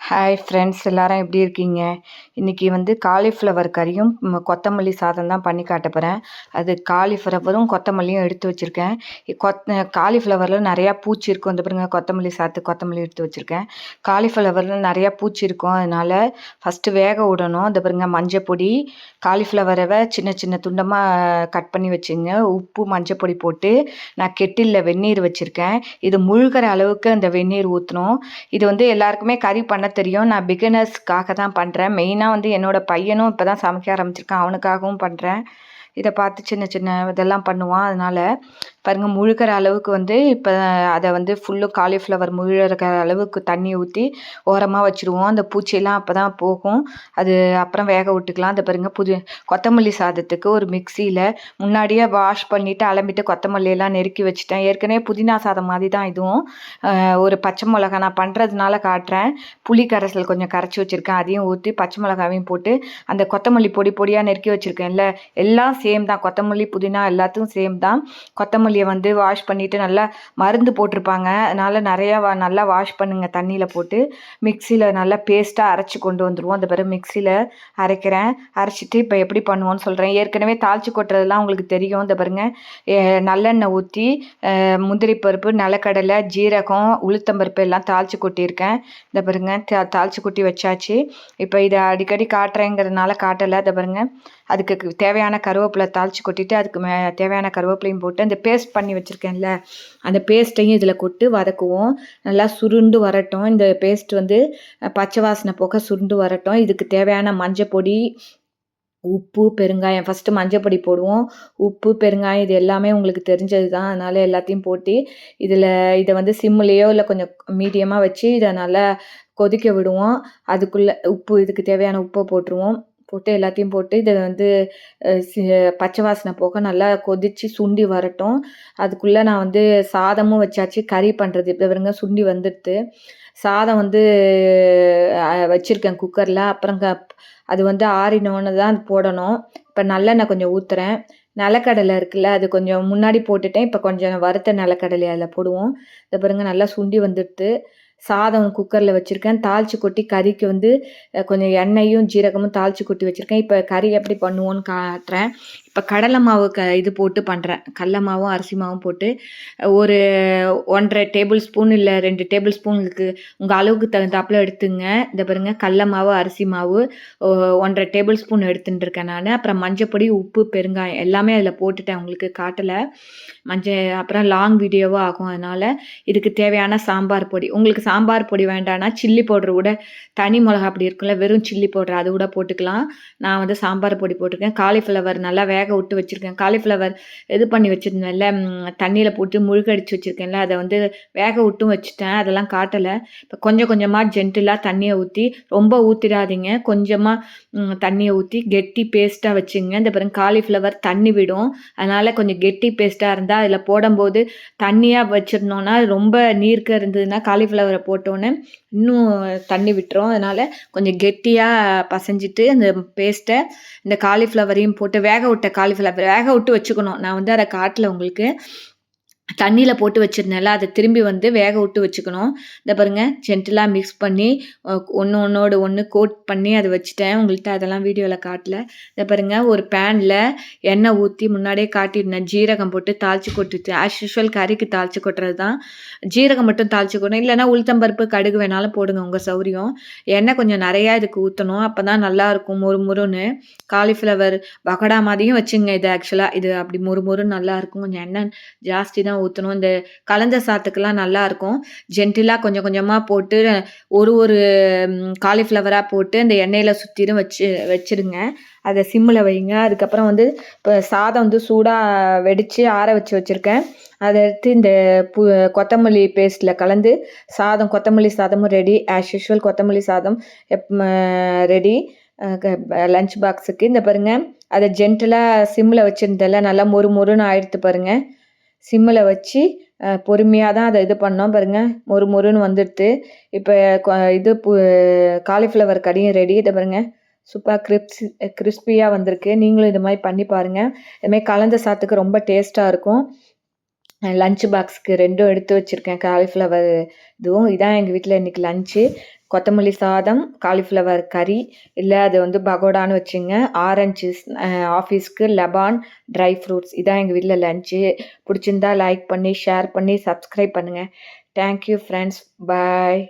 Hi friends எல்லாரும் எப்படி இருக்கீங்க? இன்றைக்கி வந்து காலிஃப்ளவர் கறியும் கொத்தமல்லி சாதம் தான் பண்ணி காட்ட போகிறேன் அது காலிஃப்ளவரும் கொத்தமல்லியும் எடுத்து வச்சுருக்கேன். கொத் காலிஃப்ளவரில் நிறையா பூச்சி இருக்கும். இந்த பாருங்க கொத்தமல்லி சாத்து கொத்தமல்லி எடுத்து வச்சுருக்கேன். காலிஃப்ளவரில் நிறையா பூச்சி இருக்கும். அதனால் ஃபஸ்ட்டு வேக விடணும். இந்த பாருங்க மஞ்சள் பொடி காலிஃப்ளவரை சின்ன சின்ன துண்டமாக கட் பண்ணி வச்சுங்க. உப்பு மஞ்சள் பொடி போட்டு நான் கெட்டிலில் வெந்நீர் வச்சுருக்கேன். இது முழுகிற அளவுக்கு அந்த வெந்நீர் ஊற்றணும் இது வந்து எல்லாருக்குமே கறி பண்ண தெரியும். நான் பிகினர்ஸ்க்காக தான் பண்ணுறேன் மெயினாக வந்து என்னோடய பையனும் இப்போ தான் சமைக்க ஆரம்பிச்சிருக்கான். அவனுக்காகவும் பண்ணுறேன் இதை பார்த்து சின்ன சின்ன இதெல்லாம் பண்ணுவான். அதனால் பாருங்கள் முழுகிற அளவுக்கு வந்து இப்போ அதை வந்து ஃபுல்லு காலிஃப்ளவர் முழுகிற அளவுக்கு தண்ணி ஊற்றி ஓரமாக வச்சுருவோம். அந்த பூச்சியெல்லாம் அப்போ தான் போகும். அது அப்புறம் வேக விட்டுக்கலாம். அதை பாருங்கள் புது கொத்தமல்லி சாதத்துக்கு ஒரு மிக்சியில் முன்னாடியே வாஷ் பண்ணிவிட்டு அலம்பிட்டு கொத்தமல்லியெல்லாம் நெருக்கி வச்சுட்டேன். ஏற்கனவே புதினா சாதம் மாதிரி தான் இதுவும் ஒரு பச்சை மிளகா நான் பண்ணுறதுனால காட்டுறேன். புளி கரைசல் கொஞ்சம் கரைச்சி வச்சுருக்கேன். அதையும் ஊற்றி பச்சை மிளகாவையும் போட்டு அந்த கொத்தமல்லி பொடி பொடியாக நெருக்கி வச்சுருக்கேன்ல எல்லாம் சேம் தான். கொத்தமல்லி புதினா எல்லாத்துக்கும் சேம் தான். கொத்தமல்லியை வந்து வாஷ் பண்ணிவிட்டு நல்லா மருந்து போட்டிருப்பாங்க. அதனால் நிறையா வா நல்லா வாஷ் பண்ணுங்கள் தண்ணியில் போட்டு. மிக்சியில் நல்லா பேஸ்ட்டாக அரைச்சி கொண்டு வந்துடுவோம் அந்த பிறகு மிக்சியில் அரைக்கிறேன். அரைச்சிட்டு இப்போ எப்படி பண்ணுவோன்னு சொல்கிறேன் ஏற்கனவே தாளிச்சு கொட்டுறதுலாம் உங்களுக்கு தெரியும். இந்த பாருங்க. நல்லெண்ணெய் ஊற்றி முந்திரி பருப்பு நிலக்கடலை ஜீரகம் உளுத்தம்பருப்பு எல்லாம் தாளிச்சு கொட்டியிருக்கேன். இந்த பாருங்க. தா தாளிச்சு கொட்டி வச்சாச்சு. இப்போ இதை அடிக்கடி காட்டுறேங்கிறதுனால காட்டலை. இதை பாருங்க. அதுக்கு தேவையான கருவேப்பிலை தாளிச்சு கொட்டிட்டு அதுக்கு மே தேவையான கருவேப்பிலையும் போட்டு அந்த பேஸ்ட் பண்ணி வச்சுருக்கேன்ல அந்த பேஸ்ட்டையும் இதில் கொட்டு வதக்குவோம். நல்லா சுருண்டு வரட்டும். இந்த பேஸ்ட் வந்து பச்சை வாசனை போக சுருண்டு வரட்டும். இதுக்கு தேவையான மஞ்சள் பொடி உப்பு பெருங்காயம். ஃபஸ்ட்டு மஞ்சள் பொடி போடுவோம். உப்பு பெருங்காயம் இது எல்லாமே உங்களுக்கு தெரிஞ்சது தான் அதனால் எல்லாத்தையும் போட்டு இதில் இதை வந்து சிம்முலேயோ இல்லை கொஞ்சம் மீடியமாக வச்சு இதை நல்லா கொதிக்க விடுவோம். அதுக்குள்ளே உப்பு இதுக்கு தேவையான உப்பை போட்டுருவோம். போட்டு எல்லாத்தையும் போட்டு இதை வந்து பச்சை வாசனை போக நல்லா கொதித்து சுண்டி வரட்டும். அதுக்குள்ளே நான் வந்து சாதமும் வச்சாச்சு கறி பண்ணுறது இப்போ வருங்க சுண்டி வந்துடுது சாதம் வந்து வச்சுருக்கேன் குக்கரில் அப்புறம் அது வந்து ஆறினோன்னு தான் அது போடணும். இப்போ நல்லெண்ணெய் கொஞ்சம் ஊற்றுறேன் நிலக்கடலை இருக்குல்ல அது கொஞ்சம் முன்னாடி போட்டுட்டேன். இப்போ கொஞ்சம் வறுத்த நிலக்கடலை அதில் போடுவோம். இதை பாருங்க நல்லா சுண்டி வந்துடுது சாதம் குக்கரில் வச்சுருக்கேன். தாளிச்சு கொட்டி கறிக்கு வந்து கொஞ்சம் எண்ணெயும் ஜீரகமும் தாளிச்சு கொட்டி வச்சுருக்கேன். இப்போ கறி எப்படி பண்ணுவோன்னு காட்டுறேன். இப்போ கடலை மாவு க இது போட்டு பண்ணுறேன் கடல மாவும் அரிசி மாவும் போட்டு ஒரு ஒன்றரை டேபிள் ஸ்பூன் இல்லை ரெண்டு டேபிள் ஸ்பூனுக்கு உங்கள் அளவுக்கு தகுந்தாப்புல எடுத்துங்க. இந்த பாருங்க கடல மாவு அரிசி மாவு ஒன்றரை டேபிள் ஸ்பூன் எடுத்துட்டு இருக்கேன் நான். அப்புறம் மஞ்சப்பொடி உப்பு பெருங்காயம் எல்லாமே அதில் போட்டுட்டேன். உங்களுக்கு காட்டலை. மஞ்சள் அப்புறம் லாங் வீடியோவாக ஆகும். அதனால் இதுக்கு தேவையான சாம்பார் பொடி. உங்களுக்கு சாம்பார் பொடி வேண்டாம்னா சில்லி பவுடர் கூட தனி மிளகா அப்படி இருக்குல்ல வெறும் சில்லி பவுடர் அது கூட போட்டுக்கலாம். நான் வந்து சாம்பார் பொடி போட்டிருக்கேன். காலிஃப்ளவர் நல்லா வேக விட்டு வச்சுருக்கேன். காலிஃப்ளவர் இது பண்ணி வச்சுருந்தேன்ல தண்ணியில் போட்டு முழுகடிச்சு வச்சுருக்கேன்ல அதை வந்து வேக விட்டும் வச்சுட்டேன். அதெல்லாம் காட்டலை. இப்போ கொஞ்சம் கொஞ்சமாக ஜென்டிலாக தண்ணியை ஊற்றி ரொம்ப ஊற்றிடாதீங்க கொஞ்சமாக தண்ணியை ஊற்றி கெட்டி பேஸ்ட்டாக வச்சுங்க. இந்த பாருங்க காலிஃப்ளவர் தண்ணி விடும். அதனால் கொஞ்சம் கெட்டி பேஸ்ட்டாக இருந்தால் அதில் போடும்போது தண்ணியாக வச்சுருந்தோன்னா ரொம்ப நீர்க்க இருந்ததுன்னா காலிஃப்ளவரை போட்டோன்னே இன்னும் தண்ணி விட்டுரும் அதனால் கொஞ்சம் கெட்டியாக பசைஞ்சிட்டு அந்த பேஸ்ட்டை இந்த காலிஃப்ளவரையும் போட்டு வேக விட்ட காலிஃப்ளவர் வேக விட்டு வச்சுக்கணும். நான் வந்து அதை காட்டில் உங்களுக்கு. தண்ணியில் போட்டு வச்சுருந்தேன்ல அதை திரும்பி வந்து வேக விட்டு வச்சுக்கணும். இந்த பாருங்க ஜென்டிலாக மிக்ஸ் பண்ணி ஒன்று ஒன்றோடு ஒன்று கோட் பண்ணி அதை வச்சுட்டேன். உங்கள்கிட்ட அதெல்லாம் வீடியோவில் காட்டல. இதை பாருங்க ஒரு பேனில் எண்ணெய் ஊற்றி முன்னாடியே காட்டியிருந்தேன் ஜீரகம் போட்டு தாளித்து கொட்டுச்சு. ஆஸ் யூஷுவல் கறிக்கு தாளிச்சு கொட்டுறது தான் ஜீரகம் மட்டும் தாளித்து கொட்டணும். இல்லைன்னா உளுத்தம்பருப்பு கடுகு வேணாலும் போடுங்க உங்கள் சௌரியம். எண்ணெய் கொஞ்சம் நிறையா இதுக்கு ஊற்றணும் அப்போ தான் நல்லாயிருக்கும் மொறு மொறுன்னு. காலிஃப்ளவர் பகடா மாதிரியும் வச்சுங்க. இது ஆக்சுவலாக இது அப்படி மொறு மொறுன்னு நல்லாயிருக்கும் கொஞ்சம் எண்ணெய் ஜாஸ்தி தான் ஊற்றணும் இந்த கலந்த சாத்துக்கெல்லாம் நல்லாயிருக்கும் ஜென்டிலாக கொஞ்சம் கொஞ்சமாக போட்டு ஒரு ஒரு காலிஃப்ளவராக போட்டு அந்த எண்ணெயில் சுற்றிலும் வச்சு வச்சுருங்க. அதை சிம்மில் வைங்க. அதுக்கப்புறம் வந்து இப்போ சாதம் வந்து சூடாக வெடித்து ஆற வச்சு வச்சுருக்கேன். அதை எடுத்து இந்த பு கொத்தமல்லி பேஸ்ட்டில் கலந்து சாதம் கொத்தமல்லி சாதமும் ரெடி ஆஸ் யூஷுவல் கொத்தமல்லி சாதம் எப் ரெடி லஞ்ச் பாக்ஸுக்கு இந்த பாருங்கள் அதை ஜென்டலாக சிம்மில் வச்சுருந்தல நல்லா மொறு மொறுன்னு ஆயிடுத்து பாருங்கள் சிம்மில் வச்சு பொறுமையாக தான் அதை இது பண்ணோம் பாருங்கள் மொறு மொறுன்னு வந்துடுது இப்போ இது பு காலிஃப்ளவர் கறியும் ரெடி இதை பாருங்கள் சூப்பராக கிரிப்ஸ் கிறிஸ்பியாக வந்திருக்கு. நீங்களும் இது மாதிரி பண்ணி பாருங்கள் இதுமாதிரி கலந்த சாத்துக்கு ரொம்ப டேஸ்ட்டாக இருக்கும். லஞ்ச் பாக்ஸ்க்கு ரெண்டும் எடுத்து வச்சுருக்கேன். காலிஃப்ளவர் இதுவும் இதான் எங்கள் வீட்டில் இன்றைக்கி லஞ்சு கொத்தமல்லி சாதம் காலிஃப்ளவர் கறி இல்லை அது வந்து பகோடான்னு வச்சுங்க. ஆரஞ்சு ஆஃபீஸ்க்கு லெபான் ட்ரை ஃப்ரூட்ஸ் இதான் எங்கள் வீட்டில் லஞ்சு பிடிச்சிருந்தா லைக் பண்ணி ஷேர் பண்ணி சப்ஸ்கிரைப் பண்ணுங்கள் தேங்க்யூ ஃப்ரெண்ட்ஸ் பாய்